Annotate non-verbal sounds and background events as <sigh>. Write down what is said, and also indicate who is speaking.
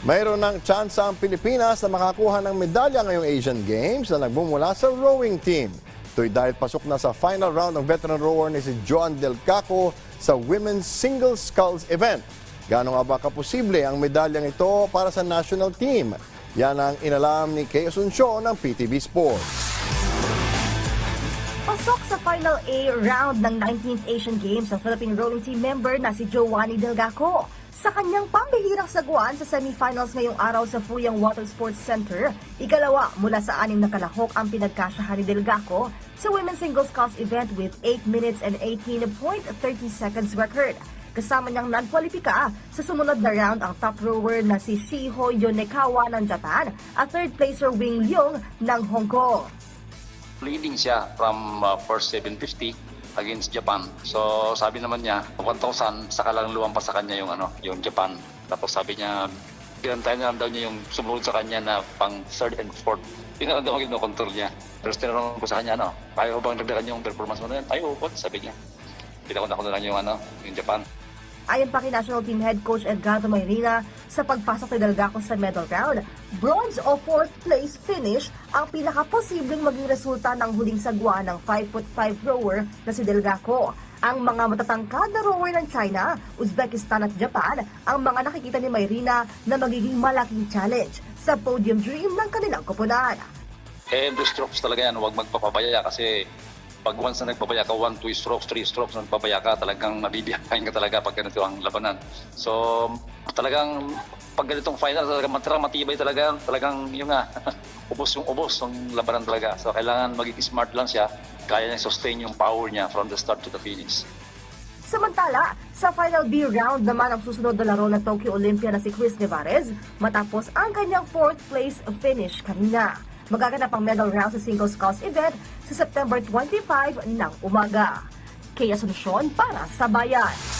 Speaker 1: Mayroon ng tsansa ang Pilipinas na makakuha ng medalya ngayong Asian Games na nagbumula sa rowing team. Ito'y dahil pasok na sa final round ng veteran rower ni si Joan Del Caco sa Women's Single Sculls event. Gaano nga ba kaposible ang medalyang ito para sa national team? Yan ang inalam ni Kay Asuncion ng PTV Sports.
Speaker 2: Pasok sa Final A round ng 19th Asian Games ang Philippine rowing team member na si Giovanni Delgaco. Sa kanyang pambihirang sagwan sa semifinals ngayong araw sa Fuyang Water Sports Center, ikalawa mula sa anim na kalahok ang pinagkasyahan ni Delgaco sa Women's Single Sculls event with 8 minutes and 18.30 seconds record. Kasama niyang non-qualifika sa sumunod na round ang top rower na si Shiho Yonekawa ng Japan at third placer Wing Leung ng Hong Kong.
Speaker 3: Leading siya from uh, first 750 against Japan. So sabi naman niya, 1,000 saka lang lumampas sa kanya yung ano, yung Japan. Tapos sabi niya, pinantay na lang daw niya yung sumunod sa kanya na pang third and fourth. Yun lang daw ang control niya. Pero tinanong ko sa kanya, ano, kaya ko bang dagdagan yung performance mo na yan? Tayo, what? Sabi niya. Pinakuna ko na lang yung ano, yung Japan.
Speaker 2: Ayon pa kay National Team Head Coach Edgardo Mayrina, sa pagpasok ni Delgaco sa medal round, bronze o fourth place finish ang pinakaposibleng maging resulta ng huling sagwa ng 5'5 rower na si Delgaco. Ang mga matatangkad na rower ng China, Uzbekistan at Japan ang mga nakikita ni Mayrina na magiging malaking challenge sa podium dream ng kanilang koponan.
Speaker 3: Every strokes talaga yan, huwag magpapabaya kasi pag once na nagpapaya ka, one, two strokes, three strokes, na nagpapaya ka, talagang mabibiyahin ka talaga pag ganito ang labanan. So, talagang pag ganitong final, talagang matira, matibay talaga, talagang yung nga, <laughs> ubos yung ubos yung labanan talaga. So, kailangan magiging smart lang siya, kaya niya sustain yung power niya from the start to the finish.
Speaker 2: Samantala, sa Final B round naman ang susunod na laro ng Tokyo Olympia na si Chris Nevarez matapos ang kanyang fourth place finish kanina. Magaganap ang medal round sa single sculls event sa September 25 ng umaga. Kaya Asuncion para sa Bayan.